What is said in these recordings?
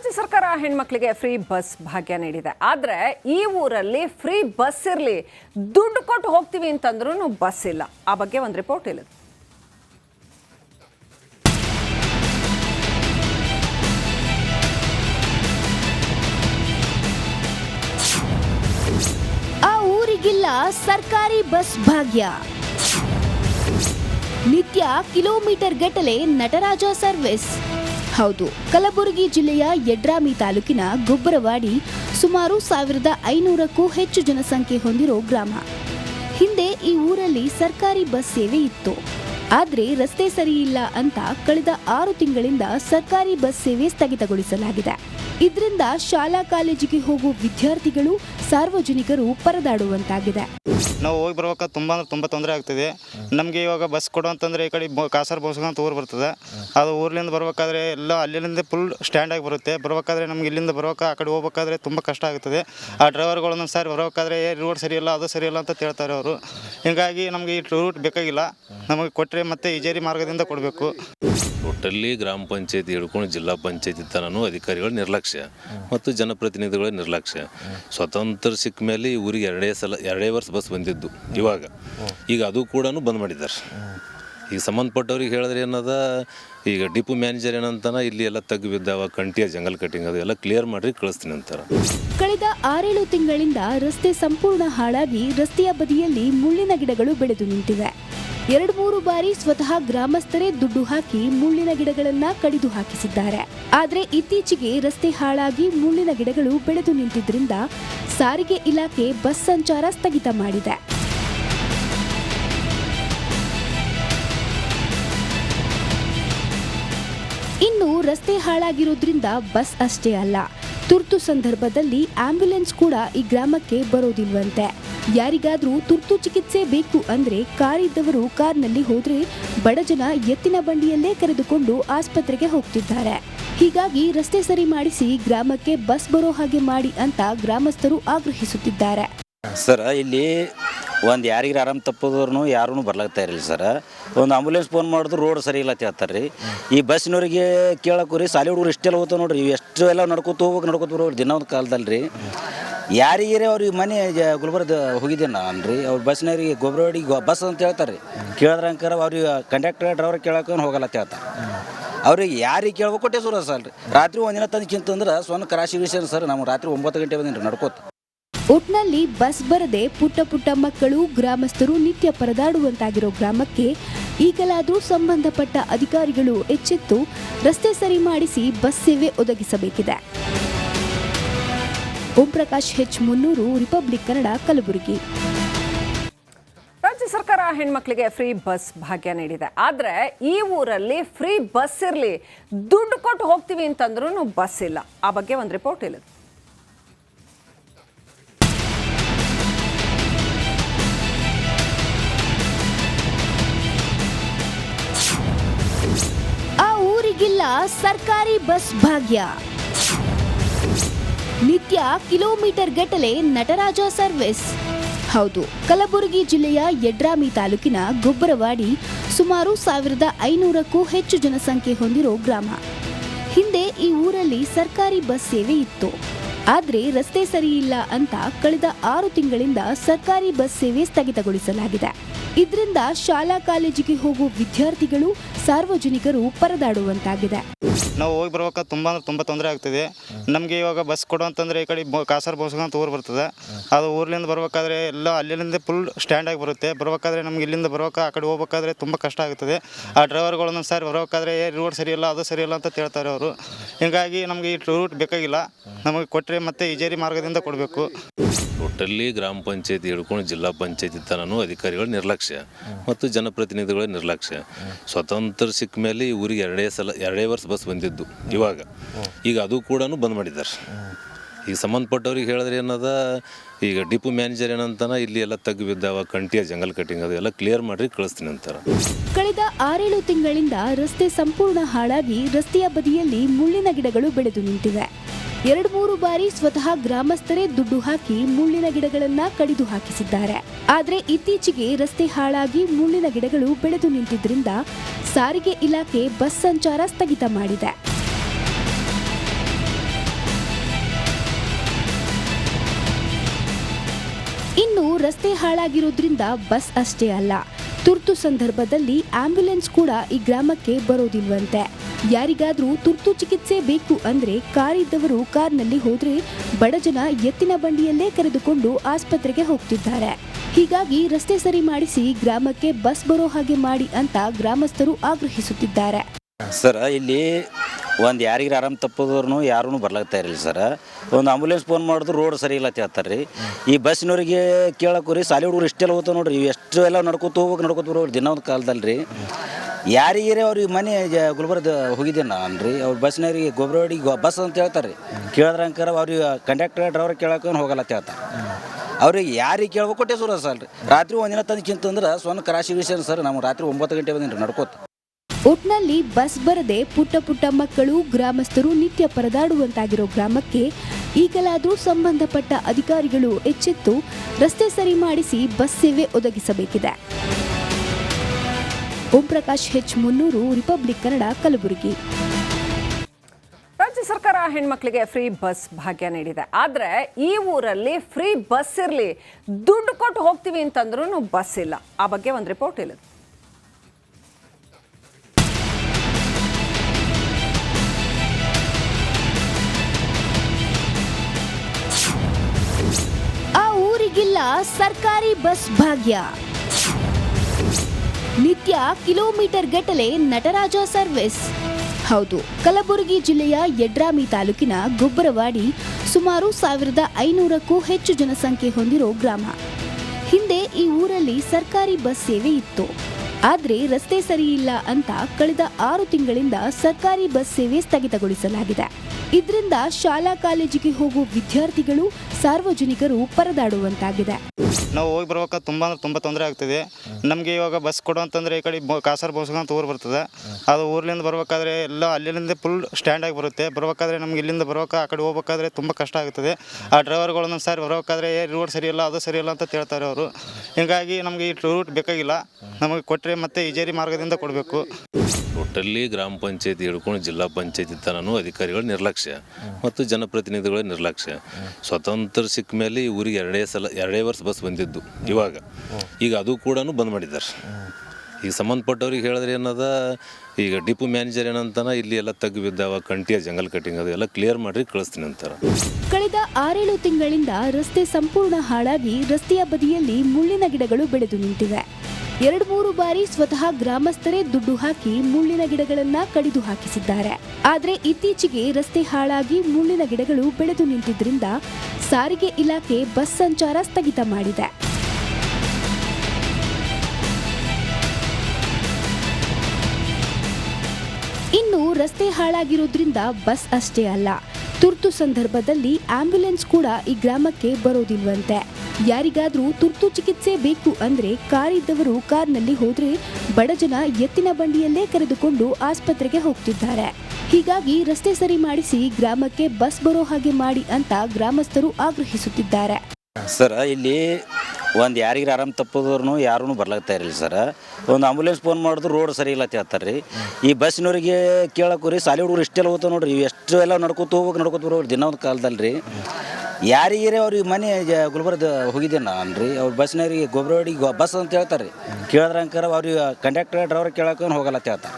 ರಾಜ್ಯ ಸರ್ಕಾರ ಹೆಣ್ಮಕ್ಳಿಗೆ ಫ್ರೀ ಬಸ್ ಭಾಗ್ಯ ನೀಡಿದೆ. ಆದ್ರೆ ಈ ಊರಲ್ಲಿ ಫ್ರೀ ಬಸ್ ಇರಲಿ, ದುಡ್ಡು ಕೊಟ್ಟು ಹೋಗ್ತೀವಿ ಅಂತಂದ್ರೂ ಬಸ್ ಇಲ್ಲ. ಆ ಬಗ್ಗೆ ಒಂದು ರಿಪೋರ್ಟ್ ಇಲ್ಲ ಆ ಊರಿಗಿಲ್ಲ ಸರ್ಕಾರಿ ಬಸ್ ಭಾಗ್ಯ. ನಿತ್ಯ ಕಿಲೋಮೀಟರ್ ಗಟ್ಟಲೆ ನಟರಾಜ ಸರ್ವಿಸ್. ಹೌದು. ಕಲಬುರಗಿ ಜಿಲ್ಲೆಯ ಯಡ್ರಾಮಿ ತಾಲೂಕಿನ ಗೊಬ್ಬರವಾಡಿ ಸುಮಾರು ಸಾವಿರದ ಐನೂರಕ್ಕೂ ಹೆಚ್ಚು ಜನಸಂಖ್ಯೆ ಹೊಂದಿರೋ ಗ್ರಾಮ. ಹಿಂದೆ ಈ ಊರಲ್ಲಿ ಸರ್ಕಾರಿ ಬಸ್ ಸೇವೆ ಇತ್ತು. ಆದರೆ ರಸ್ತೆ ಸರಿಯಿಲ್ಲ ಅಂತ ಕಳೆದ ಆರು ತಿಂಗಳಿಂದ ಸರ್ಕಾರಿ ಬಸ್ ಸೇವೆ ಸ್ಥಗಿತಗೊಳಿಸಲಾಗಿದೆ. ಇದರಿಂದ ಶಾಲಾ ಕಾಲೇಜಿಗೆ ಹೋಗುವ ವಿದ್ಯಾರ್ಥಿಗಳು ಸಾರ್ವಜನಿಕರು ಪರದಾಡುವಂತಾಗಿದೆ. ನಾವು ಹೋಗಿ ಬರ್ಬೇಕಾದ್ರೆ ತುಂಬ ಅಂದ್ರೆ ತುಂಬ ತೊಂದರೆ ಆಗ್ತಿದೆ. ನಮಗೆ ಇವಾಗ ಬಸ್ ಕೊಡು ಅಂತಂದರೆ ಈ ಕಡೆ ಕಾಸರ್ ಬೋಸ್ಗ ಅಂತ ಊರು ಬರ್ತದೆ. ಅದು ಊರ್ಲಿಂದ ಬರ್ಬೇಕಾದ್ರೆ ಎಲ್ಲ ಅಲ್ಲಿಂದ ಫುಲ್ ಸ್ಟ್ಯಾಂಡ್ ಆಗಿ ಬರುತ್ತೆ. ಬರ್ಬೇಕಾದ್ರೆ ನಮ್ಗೆ ಇಲ್ಲಿಂದ ಬರ್ಬೇಕು ಆ ಕಡೆ ಹೋಗ್ಬೇಕಾದ್ರೆ ತುಂಬ ಕಷ್ಟ ಆಗ್ತದೆ. ಆ ಡ್ರೈವರ್ಗಳು ಒಂದೊಂದು ಸಾರಿ ಬರ್ಬೇಕಾದ್ರೆ ರೋಡ್ ಇಲ್ಲ, ಅದು ಸರಿಯಿಲ್ಲ ಅಂತ ಹೇಳ್ತಾರೆ ಅವರು. ಹೀಗಾಗಿ ನಮಗೆ ಈ ರೂಟ್ ಬೇಕಾಗಿಲ್ಲ. ನಮಗೆ ಕೊಟ್ಟರೆ ಮತ್ತೆ ಇಜೇರಿ ಮಾರ್ಗದಿಂದ ಕೊಡಬೇಕು. ಒಟ್ಟಲ್ಲಿ ಗ್ರಾಮ ಪಂಚಾಯತಿ ಹಿಡ್ಕೊಂಡು ಜಿಲ್ಲಾ ಪಂಚಾಯತಿ ತನೂ ಅಧಿಕಾರಿಗಳ ನಿರ್ಲಕ್ಷ್ಯ ಮತ್ತು ಜನಪ್ರತಿನಿಧಿಗಳ ನಿರ್ಲಕ್ಷ್ಯ. ಸ್ವತಂತ್ರ ಸಿಕ್ಕ ಮೇಲೆ ಊರಿಗೆ ಎರಡೇ ಸಲ, ಎರಡೇ ವರ್ಷ ಬಸ್ ಬಂದಿದ್ದು ಇವಾಗ. ಈಗ ಅದು ಕೂಡ ಬಂದ್ ಮಾಡಿದ್ದಾರೆ. ಈಗ ಸಂಬಂಧಪಟ್ಟವ್ರಿಗೆ ಹೇಳಿದ್ರೆ ಏನದ, ಈಗ ಡಿಪು ಮ್ಯಾನೇಜರ್ ಏನಂತಾನ, ಇಲ್ಲಿ ಎಲ್ಲ ತಗ್ಗು ಬಿದ್ದಾವ, ಕಂಟಿಯ ಜಂಗಲ್ ಕಟಿಂಗ್ ಅದು ಎಲ್ಲ ಕ್ಲಿಯರ್ ಮಾಡಿ ಕಳಿಸ್ತೀನಿ ಅಂತಾರೆ. ಕಳೆದ ಆರೇಳು ತಿಂಗಳಿಂದ ರಸ್ತೆ ಸಂಪೂರ್ಣ ಹಾಳಾಗಿ ರಸ್ತೆಯ ಬದಿಯಲ್ಲಿ ಮುಳ್ಳಿನ ಗಿಡಗಳು ಬೆಳೆದು ನಿಂತಿವೆ. ಎರಡು ಮೂರು ಬಾರಿ ಸ್ವತಃ ಗ್ರಾಮಸ್ಥರೇ ದುಡ್ಡು ಹಾಕಿ ಮುಳ್ಳಿನ ಗಿಡಗಳನ್ನ ಕಡಿದು ಹಾಕಿಸಿದ್ದಾರೆ. ಆದರೆ ಇತ್ತೀಚೆಗೆ ರಸ್ತೆ ಹಾಳಾಗಿ ಮುಳ್ಳಿನ ಗಿಡಗಳು ಬೆಳೆದು ನಿಂತಿದ್ರಿಂದ ಸಾರಿಗೆ ಇಲಾಖೆ ಬಸ್ ಸಂಚಾರ ಸ್ಥಗಿತ ಮಾಡಿದೆ. ಇನ್ನು ರಸ್ತೆ ಹಾಳಾಗಿರೋದ್ರಿಂದ ಬಸ್ ಅಷ್ಟೇ ಅಲ್ಲ. ತುರ್ತು ಸಂದರ್ಭದಲ್ಲಿ ಆಂಬ್ಯುಲೆನ್ಸ್ ಕೂಡ ಈ ಗ್ರಾಮಕ್ಕೆ ಬರೋದಿಲ್ವಂತೆ. ಯಾರಿಗಾದ್ರೂ ತುರ್ತು ಚಿಕಿತ್ಸೆ ಬೇಕು ಅಂದ್ರೆ ಕಾರಿದ್ದವರು ಕಾರ್ನಲ್ಲಿ ಹೋದ್ರೆ ಬಡಜನ ಎತ್ತಿನ ಬಂಡಿಯಲ್ಲೇ ಕರೆದುಕೊಂಡು ಆಸ್ಪತ್ರೆಗೆ ಹೋಗ್ತಿದ್ದಾರೆ. ಹೀಗಾಗಿ ರಸ್ತೆ ಸರಿ ಮಾಡಿಸಿ ಗ್ರಾಮಕ್ಕೆ ಬಸ್ ಬರೋ ಹಾಗೆ ಮಾಡಿ ಅಂತ ಗ್ರಾಮಸ್ಥರು ಆಗ್ರಹಿಸುತ್ತಿದ್ದಾರೆ. ಸರ್, ಇಲ್ಲಿ ಒಂದು ಯಾರಿಗೆ ಆರಾಮ್ ತಪ್ಪಿದ್ರು ಯಾರೂ ಬರ್ಲಾಗ್ತಾ ಇರಲಿಲ್ಲ ಸರ್. ಒಂದು ಆಂಬುಲೆನ್ಸ್ ಫೋನ್ ಮಾಡಿದ್ರು ರೋಡ್ ಸರಿ ಇಲ್ಲ ಅಂತ ಹೇಳ್ತಾರೆ ರೀ. ಈ ಬಸ್ನವ್ರಿಗೆ ಕೇಳಕ್ಕೂ ರೀ ಸಾಲಿ ಹುಡುಗರು ಇಷ್ಟೆಲ್ಲ ಹೋಗ್ತಾವ ನೋಡ್ರಿ ಎಷ್ಟು ಎಲ್ಲ ನಡ್ಕೋತ ಹೋಗ್ಬೇಕು, ನಡ್ಕೋತ ಬರೋ ದಿನ ಒಂದು ಕಾಲದಲ್ಲಿ ರೀ ಯಾರಿಗೇ ಅವ್ರಿಗೆ ಮನೆ ಗುಲ್ಬರ್ಗ ಹೋಗಿದ್ದೆ ನಾನು ರೀ, ಅವ್ರ ಬಸ್ನವ್ರಿಗೆ ಗೊಬ್ಬರವಾಡಿ ಬಸ್ ಅಂತ ಹೇಳ್ತಾರೆ ರೀ. ಕೇಳಿದ್ರೆ ಅಂಕರ ಅವ್ರಿಗೆ ಕಂಡಕ್ಟರ್ ಡ್ರೈವರ್ ಕೇಳಕ್ಕೆ ಹೋಗಲ್ಲ ಅಂತ ಅವ್ರಿಗೆ ಯಾರಿಗೆ ಕೇಳ್ಬೇಕು ಕೊಟ್ಟೆ ಸುರ ಸರ್. ರಾತ್ರಿ ಒಂದಿನ ತಂದು ಕಿಂತಂದ್ರೆ ಸೊನ್ನ ಕ್ರಾಶಿ ವಿಷಯ ಸರ್ ನಾವು ರಾತ್ರಿ ಒಂಬತ್ತು ಗಂಟೆ ಬಂದೇನು ನಡ್ಕೋತ. ಒಟ್ನಲ್ಲಿ ಬಸ್ ಬರದೆ ಪುಟ್ಟ ಪುಟ್ಟ ಮಕ್ಕಳು, ಗ್ರಾಮಸ್ಥರು ನಿತ್ಯ ಪರದಾಡುವಂತಾಗಿರೋ ಗ್ರಾಮಕ್ಕೆ ಈಗಲಾದರೂ ಸಂಬಂಧಪಟ್ಟ ಅಧಿಕಾರಿಗಳು ಎಚ್ಚೆತ್ತು ರಸ್ತೆ ಸರಿ ಮಾಡಿಸಿ ಬಸ್ ಸೇವೆ ಒದಗಿಸಬೇಕಿದೆ. Om Prakash H Munnur, republic Kannada, Kalaburagi. ರಾಜ್ಯ ಸರ್ಕಾರ ಹೆಣ್ಮಕ್ಳಿಗೆ ಫ್ರೀ ಬಸ್ ಭಾಗ್ಯ ನೀಡಿದೆ. ಆದರೆ ಈ ಊರಲ್ಲಿ ಫ್ರೀ ಬಸ್ ಇರಲಿ, ದುಡ್ಡು ಕೊಟ್ಟು ಹೋಗ್ತೀವಿ ಅಂತಂದ್ರೂ ಬಸ್ ಇಲ್ಲ. ಆ ಬಗ್ಗೆ ಒಂದು ರಿಪೋರ್ಟ್ ಇಲ್ಲ ಊರಿಗಿಲ್ಲ ಸರ್ಕಾರಿ ಬಸ್ ಭಾಗ್ಯ. ನಿತ್ಯ ಕಿಲೋಮೀಟರ್ ಗಟ್ಟಲೆ ನಟರಾಜ ಸರ್ವಿಸ್. ಹೌದು, ಕಲಬುರಗಿ ಜಿಲ್ಲೆಯ ಯಡ್ರಾಮಿ ತಾಲೂಕಿನ ಗೊಬ್ಬರವಾಡಿ ಸುಮಾರು ಸಾವಿರದ ಐನೂರಕ್ಕೂ ಹೆಚ್ಚು ಜನಸಂಖ್ಯೆ ಹೊಂದಿರೋ ಗ್ರಾಮ. ಹಿಂದೆ ಈ ಊರಲ್ಲಿ ಸರ್ಕಾರಿ ಬಸ್ ಸೇವೆ ಇತ್ತು. ಆದರೆ ರಸ್ತೆ ಸರಿಯಿಲ್ಲ ಅಂತ ಕಳೆದ ಆರು ತಿಂಗಳಿಂದ ಸರ್ಕಾರಿ ಬಸ್ ಸೇವೆ ಸ್ಥಗಿತಗೊಳಿಸಲಾಗಿದೆ. ಇದರಿಂದ ಶಾಲಾ ಕಾಲೇಜಿಗೆ ಹೋಗುವ ವಿದ್ಯಾರ್ಥಿಗಳು ಸಾರ್ವಜನಿಕರು ಪರದಾಡುವಂತಾಗಿದೆ. ನಾವು ಹೋಗಿ ಬರ್ಬೇಕ ತುಂಬ ಅಂದ್ರೆ ತುಂಬ ತೊಂದರೆ ಆಗ್ತಿದೆ. ನಮಗೆ ಇವಾಗ ಬಸ್ ಕೊಡು ಅಂತಂದರೆ ಈ ಕಡೆ ಕಾಸರ್ ಬೋಸ್ಗ ಅಂತ ಊರು ಬರ್ತದೆ. ಅದು ಊರ್ಲಿಂದ ಬರ್ಬೇಕಾದ್ರೆ ಎಲ್ಲ ಅಲ್ಲಿಂದ ಫುಲ್ ಸ್ಟ್ಯಾಂಡ್ ಆಗಿ ಬರುತ್ತೆ. ಬರ್ಬೇಕಾದ್ರೆ ನಮ್ಗೆ ಇಲ್ಲಿಂದ ಬರ್ಬೇಕ ಆ ಕಡೆ ಹೋಗ್ಬೇಕಾದ್ರೆ ತುಂಬ ಕಷ್ಟ ಆಗ್ತದೆ. ಆ ಡ್ರೈವರ್ಗಳು ಒಂದೊಂದು ಸಾರಿ ಬರ್ಬೇಕಾದ್ರೆ ಏ ಸರಿ ಇಲ್ಲ, ಅದು ಸರಿಯಿಲ್ಲ ಅಂತ ಹೇಳ್ತಾರೆ ಅವರು. ಹೀಗಾಗಿ ನಮಗೆ ಈ ರೂಟ್ ಬೇಕಾಗಿಲ್ಲ. ನಮಗೆ ಕೊಟ್ಟರೆ ಮತ್ತೆ ಇಜೇರಿ ಮಾರ್ಗದಿಂದ ಕೊಡಬೇಕು. ಒಟ್ಟಲ್ಲಿ ಗ್ರಾಮ ಪಂಚಾಯತಿ ಹಿಡ್ಕೊಂಡು ಜಿಲ್ಲಾ ಪಂಚಾಯತಿ ತನೂ ಅಧಿಕಾರಿಗಳ ನಿರ್ಲಕ್ಷ್ಯ ಮತ್ತು ಜನಪ್ರತಿನಿಧಿಗಳ ನಿರ್ಲಕ್ಷ್ಯ. ಸ್ವತಂತ್ರ ಸಿಕ್ಕ ಮೇಲೆ ಊರಿಗೆ ಎರಡೇ ಸಲ, ಎರಡೇ ವರ್ಷ ಬಸ್ ಬಂದಿದ್ದು ಇವಾಗ. ಈಗ ಅದು ಕೂಡ ಬಂದ್ ಮಾಡಿದ್ದಾರೆ. ಈಗ ಸಂಬಂಧಪಟ್ಟವ್ರಿಗೆ ಹೇಳಿದ್ರೆ ಏನದ, ಈಗ ಡಿಪು ಮ್ಯಾನೇಜರ್ ಏನಂತಾನ, ಇಲ್ಲಿ ಎಲ್ಲ ತಗ್ಗು ಬಿದ್ದಾವ, ಕಂಟಿಯ ಜಂಗಲ್ ಕಟಿಂಗ್ ಅದು ಎಲ್ಲ ಕ್ಲಿಯರ್ ಮಾಡಿ ಕಳಿಸ್ತೀನಿ ಅಂತಾರೆ. ಕಳೆದ ಆರೇಳು ತಿಂಗಳಿಂದ ರಸ್ತೆ ಸಂಪೂರ್ಣ ಹಾಳಾಗಿ ರಸ್ತೆಯ ಬದಿಯಲ್ಲಿ ಮುಳ್ಳಿನ ಗಿಡಗಳು ಬೆಳೆದು ನಿಂತಿವೆ. ಎರಡು ಮೂರು ಬಾರಿ ಸ್ವತಃ ಗ್ರಾಮಸ್ಥರೇ ದುಡ್ಡು ಹಾಕಿ ಮುಳ್ಳಿನ ಗಿಡಗಳನ್ನ ಕಡಿದು ಹಾಕಿಸಿದ್ದಾರೆ. ಆದರೆ ಇತ್ತೀಚೆಗೆ ರಸ್ತೆ ಹಾಳಾಗಿ ಮುಳ್ಳಿನ ಗಿಡಗಳು ಬೆಳೆದು ನಿಂತಿದ್ದರಿಂದ ಸಾರಿಗೆ ಇಲಾಖೆ ಬಸ್ ಸಂಚಾರ ಸ್ಥಗಿತ ಮಾಡಿದೆ. ಇನ್ನು ರಸ್ತೆ ಹಾಳಾಗಿರೋದ್ರಿಂದ ಬಸ್ ಅಷ್ಟೇ ಅಲ್ಲ. ತುರ್ತು ಸಂದರ್ಭದಲ್ಲಿ ಆಂಬ್ಯುಲೆನ್ಸ್ ಕೂಡ ಈ ಗ್ರಾಮಕ್ಕೆ ಬರೋದಿಲ್ವಂತೆ. ಯಾರಿಗಾದ್ರೂ ತುರ್ತು ಚಿಕಿತ್ಸೆ ಬೇಕು ಅಂದ್ರೆ ಕಾರಿದ್ದವರು ಕಾರ್ನಲ್ಲಿ ಹೋದ್ರೆ ಬಡಜನ ಎತ್ತಿನ ಬಂಡಿಯಲ್ಲೇ ಕರೆದುಕೊಂಡು ಆಸ್ಪತ್ರೆಗೆ ಹೋಗ್ತಿದ್ದಾರೆ. ಹೀಗಾಗಿ ರಸ್ತೆ ಸರಿ ಮಾಡಿಸಿ ಗ್ರಾಮಕ್ಕೆ ಬಸ್ ಬರೋ ಹಾಗೆ ಮಾಡಿ ಅಂತ ಗ್ರಾಮಸ್ಥರು ಆಗ್ರಹಿಸುತ್ತಿದ್ದಾರೆ. ಸರ್, ಇಲ್ಲಿ ಒಂದು ಯಾರಿಗಾರ ಆರಾಮ್ ತಪ್ಪದವ್ರು ಯಾರೂ ಬರ್ಲಾಗ್ತಾ ಇರಲಿಲ್ಲ ಸರ್. ಒಂದು ಆಂಬುಲೆನ್ಸ್ ಫೋನ್ ಮಾಡಿದ್ರು ರೋಡ್ ಸರಿ ಇಲ್ಲ ಹೇಳ್ತಾರೆ ರೀ ಈ ಬಸ್ನವ್ರಿಗೆ ಕೇಳಕ್ಕೂ ರೀ ಸಾಲಿ ಹುಡುಗರು ಇಷ್ಟೆಲ್ಲ ಹೋಗ್ತಾವೆ ನೋಡ್ರಿ. ಎಷ್ಟು ಎಲ್ಲ ನಡ್ಕೋತ ಹೋಗ್ಬೇಕು, ನಡ್ಕೋತ ಬರೋ ದಿನ ಒಂದು ಕಾಲದಲ್ಲಿ ರೀ ಯಾರಿಗೇ ಅವ್ರಿಗೆ ಮನೆ ಗುಲ್ಬರ್ಗ ಹೋಗಿದ್ದೆ ನಾನು ರೀ ಅವ್ರ ಬಸ್ನವ್ರಿಗೆ ಗೊಬ್ಬರವಾಡಿ ಬಸ್ ಅಂತ ಹೇಳ್ತಾರೆ ಕೇಳಿದ್ರೆ ಅಂಕರ ಅವ್ರಿಗೆ ಕಂಡಕ್ಟರ್ ಡ್ರೈವರ್ ಕೇಳಕ್ಕೆ ಹೋಗಲ್ಲ ಅಂತ ಹೇಳ್ತಾರೆ. ಅವ್ರಿಗೆ ಯಾರಿಗೆ ಕೇಳ್ಬೇಕು ಕೊಟ್ಟೆ ಸುರ ಸರ್ ರಾತ್ರಿ ಒಂದಿನ ತಂದು ಕಿಂತಂದ್ರೆ ಸೊನ್ನ ಕರಾಶಿ ವಿಷಯ ಸರ್, ನಮ್ಗೆ ರಾತ್ರಿ ಒಂಬತ್ತು ಗಂಟೆ ಬಂದಿನಿ ರೀ ನಡ್ಕೋತ. ಒಟ್ನಲ್ಲಿ ಬಸ್ ಬರದೆ ಪುಟ್ಟ ಪುಟ್ಟ ಮಕ್ಕಳು, ಗ್ರಾಮಸ್ಥರು ನಿತ್ಯ ಪರದಾಡುವಂತಾಗಿರೋ ಗ್ರಾಮಕ್ಕೆ ಈಗಲಾದರೂ ಸಂಬಂಧಪಟ್ಟ ಅಧಿಕಾರಿಗಳು ಎಚ್ಚೆತ್ತು ರಸ್ತೆ ಸರಿ ಮಾಡಿಸಿ ಬಸ್ ಸೇವೆ ಒದಗಿಸಬೇಕಿದೆ. Om Prakash H Munnur republic Kannada Kalaburagi. ರಾಜ್ಯ ಸರ್ಕಾರ ಹೆಣ್ಮಕ್ಳಿಗೆ ಫ್ರೀ ಬಸ್ ಭಾಗ್ಯ ನೀಡಿದೆ. ಆದ್ರೆ ಈ ಊರಲ್ಲಿ ಫ್ರೀ ಬಸ್ ಇರಲಿ ದುಡ್ಡು ಕೊಟ್ಟು ಹೋಗ್ತೀವಿ ಅಂತಂದ್ರೂ ಬಸ್ ಇಲ್ಲ. ಆ ಬಗ್ಗೆ ಒಂದು ರಿಪೋರ್ಟ್ ಇಲ್ಲ ಆ ಊರಿಗಿಲ್ಲ ಸರ್ಕಾರಿ ಬಸ್ ಭಾಗ್ಯ. ನಿತ್ಯ ಕಿಲೋಮೀಟರ್ ಗಟ್ಟಲೆ ನಟರಾಜ ಸರ್ವಿಸ್. ಹೌದು, ಕಲಬುರಗಿ ಜಿಲ್ಲೆಯ ಯಡ್ರಾಮಿ ತಾಲೂಕಿನ ಗೊಬ್ಬರವಾಡಿ ಸುಮಾರು ಸಾವಿರದ ಐನೂರಕ್ಕೂ ಹೆಚ್ಚು ಜನಸಂಖ್ಯೆ ಹೊಂದಿರೋ ಗ್ರಾಮ. ಹಿಂದೆ ಈ ಊರಲ್ಲಿ ಸರ್ಕಾರಿ ಬಸ್ ಸೇವೆ ಇತ್ತು. ಆದರೆ ರಸ್ತೆ ಸರಿಯಿಲ್ಲ ಅಂತ ಕಳೆದ ಆರು ತಿಂಗಳಿಂದ ಸರ್ಕಾರಿ ಬಸ್ ಸೇವೆ ಸ್ಥಗಿತಗೊಳಿಸಲಾಗಿದೆ. ಇದರಿಂದ ಶಾಲಾ ಕಾಲೇಜಿಗೆ ಹೋಗುವ ವಿದ್ಯಾರ್ಥಿಗಳು ಸಾರ್ವಜನಿಕರು ಪರದಾಡುವಂತಾಗಿದೆ. ನಾವು ಹೋಗಿ ಬರ್ಬೇಕಾದ್ರೆ ತುಂಬಾ ಅಂದ್ರೆ ತುಂಬಾ ತೊಂದರೆ ಆಗ್ತಿದೆ. ನಮಗೆ ಇವಾಗ ಬಸ್ ಕೊಡು ಅಂತಂದರೆ ಈ ಕಡೆ ಕಾಸರ್ ಬೋಸ್ಗಂತ ಊರು ಬರ್ತದೆ. ಅದು ಊರ್ಲಿಂದ ಬರ್ಬೇಕಾದ್ರೆ ಎಲ್ಲ ಅಲ್ಲಿಂದ ಫುಲ್ ಸ್ಟ್ಯಾಂಡ್ ಆಗಿ ಬರುತ್ತೆ. ಬರ್ಬೇಕಾದ್ರೆ ನಮ್ಗೆ ಇಲ್ಲಿಂದ ಬರ್ಬೇಕು, ಆ ಕಡೆ ಹೋಗ್ಬೇಕಾದ್ರೆ ತುಂಬ ಕಷ್ಟ ಆಗ್ತದೆ. ಆ ಡ್ರೈವರ್ಗಳು ಒಂದೊಂದು ಸಾರಿ ಬರ್ಬೇಕಾದ್ರೆ ರೋಡ್ ಸರಿ ಇಲ್ಲ, ಅದು ಸರಿ ಅಂತ ಹೇಳ್ತಾರೆ ಅವರು. ಹೀಗಾಗಿ ನಮಗೆ ಈ ರೂಟ್ ಬೇಕಾಗಿಲ್ಲ. ನಮಗೆ ಕೊಟ್ಟರೆ ಮತ್ತೆ ಇಜೇರಿ ಮಾರ್ಗದಿಂದ ಕೊಡಬೇಕು. ಒಟ್ಟಲ್ಲಿ ಗ್ರಾಮ ಪಂಚಾಯತಿ ಹಿಡ್ಕೊಂಡು ಜಿಲ್ಲಾ ಪಂಚಾಯತಿ ತನೂ ಅಧಿಕಾರಿಗಳ ನಿರ್ಲಕ್ಷ್ಯ ಮತ್ತು ಜನಪ್ರತಿನಿಧಿಗಳ ನಿರ್ಲಕ್ಷ್ಯ. ಸ್ವತಂತ್ರ ಸಿಕ್ಕ ಮೇಲೆ ಊರಿಗೆ ಎರಡೇ ಸಲ, ಎರಡೇ ವರ್ಷ ಬಸ್ ಬಂದಿದ್ದು ಇವಾಗ. ಈಗ ಅದು ಕೂಡ ಬಂದ್ ಮಾಡಿದ್ದಾರೆ. ಈಗ ಸಂಬಂಧಪಟ್ಟವ್ರಿಗೆ ಹೇಳಿದ್ರೆ ಏನದ, ಈಗ ಡಿಪು ಮ್ಯಾನೇಜರ್ ಏನಂತಾನ, ಇಲ್ಲಿ ಎಲ್ಲ ತಗ್ಗು ಬಿದ್ದಾವ, ಕಂಟಿಯ ಜಂಗಲ್ ಕಟಿಂಗ್ ಅದು ಎಲ್ಲ ಕ್ಲಿಯರ್ ಮಾಡಿ ಕಳಿಸ್ತೀನಿ ಅಂತಾರೆ. ಕಳೆದ ಆರೇಳು ತಿಂಗಳಿಂದ ರಸ್ತೆ ಸಂಪೂರ್ಣ ಹಾಳಾಗಿ ರಸ್ತೆಯ ಬದಿಯಲ್ಲಿ ಮುಳ್ಳಿನ ಗಿಡಗಳು ಬೆಳೆದು ನಿಂತಿವೆ. ಎರಡು ಮೂರು ಬಾರಿ ಸ್ವತಃ ಗ್ರಾಮಸ್ಥರೇ ದುಡ್ಡು ಹಾಕಿ ಮುಳ್ಳಿನ ಗಿಡಗಳನ್ನ ಕಡಿದು ಹಾಕಿಸಿದ್ದಾರೆ. ಆದರೆ ಇತ್ತೀಚೆಗೆ ರಸ್ತೆ ಹಾಳಾಗಿ ಮುಳ್ಳಿನ ಗಿಡಗಳು ಬೆಳೆದು ನಿಂತಿದ್ದರಿಂದ ಸಾರಿಗೆ ಇಲಾಖೆ ಬಸ್ ಸಂಚಾರ ಸ್ಥಗಿತ ಮಾಡಿದೆ. ಇನ್ನು ರಸ್ತೆ ಹಾಳಾಗಿರೋದ್ರಿಂದ ಬಸ್ ಅಷ್ಟೇ ಅಲ್ಲ. ತುರ್ತು ಸಂದರ್ಭದಲ್ಲಿ ಆಂಬ್ಯುಲೆನ್ಸ್ ಕೂಡ ಈ ಗ್ರಾಮಕ್ಕೆ ಬರೋದಿಲ್ವಂತೆ. ಯಾರಿಗಾದ್ರೂ ತುರ್ತು ಚಿಕಿತ್ಸೆ ಬೇಕು ಅಂದ್ರೆ ಕಾರಿದ್ದವರು ಕಾರ್ನಲ್ಲಿ ಹೋದ್ರೆ ಬಡಜನ ಎತ್ತಿನ ಬಂಡಿಯಲ್ಲೇ ಕರೆದುಕೊಂಡು ಆಸ್ಪತ್ರೆಗೆ ಹೋಗ್ತಿದ್ದಾರೆ. ಹೀಗಾಗಿ ರಸ್ತೆ ಸರಿ ಮಾಡಿಸಿ ಗ್ರಾಮಕ್ಕೆ ಬಸ್ ಬರೋ ಹಾಗೆ ಮಾಡಿ ಅಂತ ಗ್ರಾಮಸ್ಥರು ಆಗ್ರಹಿಸುತ್ತಿದ್ದಾರೆ. ಸರ್, ಇಲ್ಲಿ ಒಂದು ಯಾರಿಗಾರ ಆರಾಮ್ ತಪ್ಪಿದ್ರು ಯಾರೂ ಬರ್ಲಾಗ್ತಾ ಇರಲಿಲ್ಲ ಸರ್. ಒಂದು ಆಂಬುಲೆನ್ಸ್ ಫೋನ್ ಮಾಡಿದ್ರು ರೋಡ್ ಸರಿ ಇಲ್ಲ ಅಂತ ಹೇಳ್ತಾರೆ ರೀ ಈ ಬಸ್ನವ್ರಿಗೆ ಕೇಳಕ್ಕೂ ರೀ ಸಾಲಿ ಹುಡುಗರು ಇಷ್ಟೆಲ್ಲ ಹೋಗ್ತಾವೆ ನೋಡ್ರಿ ಎಷ್ಟು ಎಲ್ಲ ನಡ್ಕೊತ ಹೋಗ್ಬೇಕು, ನಡ್ಕೊತ ಬರೋರು ದಿನ ಒಂದು ಕಾಲದಲ್ಲಿ ರೀ ಅವ್ರಿಗೆ ಮನೆ ಗುಲ್ಬರ್ಗ ಹೋಗಿದ್ದೆ ನಾನು ರೀ ಅವ್ರ ಬಸ್ನವ್ರಿಗೆ ಗೊಬ್ಬರವಾಡಿ ಬಸ್ ಅಂತ ಹೇಳ್ತಾರೆ ರೀ ಕೇಳಿದ್ರೆ ಅಂಕರ ಅವ್ರಿಗೆ ಕಂಡಕ್ಟರ್ ಡ್ರೈವರ್ ಕೇಳಕ್ಕೆ ಹೋಗಲ್ಲ ಅಂತ ಹೇಳ್ತಾರೆ.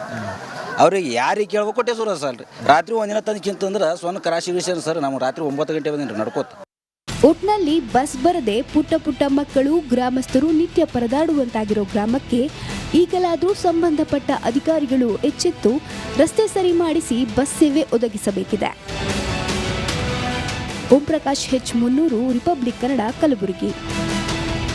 ಅವ್ರಿಗೆ ಯಾರಿಗೆ ಕೇಳ್ಬೇಕು ಕೊಟ್ಟೆ ಸುರ ಸರ್ ರಾತ್ರಿ ಒಂದಿನ ತಂದು ಕಿಂತಂದ್ರೆ ಸೊನ್ನ ಕ್ರಾಶಿ ವಿಷಯ ಸರ್, ನಾವು ರಾತ್ರಿ ಒಂಬತ್ತು ಗಂಟೆ ಬಂದಿನಿ ರೀ ನಡ್ಕೋತ. ಒಟ್ನಲ್ಲಿ ಬಸ್ ಬರದೆ ಪುಟ್ಟ ಪುಟ್ಟ ಮಕ್ಕಳು, ಗ್ರಾಮಸ್ಥರು ನಿತ್ಯ ಪರದಾಡುವಂತಾಗಿರೋ ಗ್ರಾಮಕ್ಕೆ ಈಗಲಾದರೂ ಸಂಬಂಧಪಟ್ಟ ಅಧಿಕಾರಿಗಳು ಎಚ್ಚೆತ್ತು ರಸ್ತೆ ಸರಿ ಮಾಡಿಸಿ ಬಸ್ ಸೇವೆ ಒದಗಿಸಬೇಕಿದೆ. Om Prakash H Munnur, republic Kannada, Kalaburagi.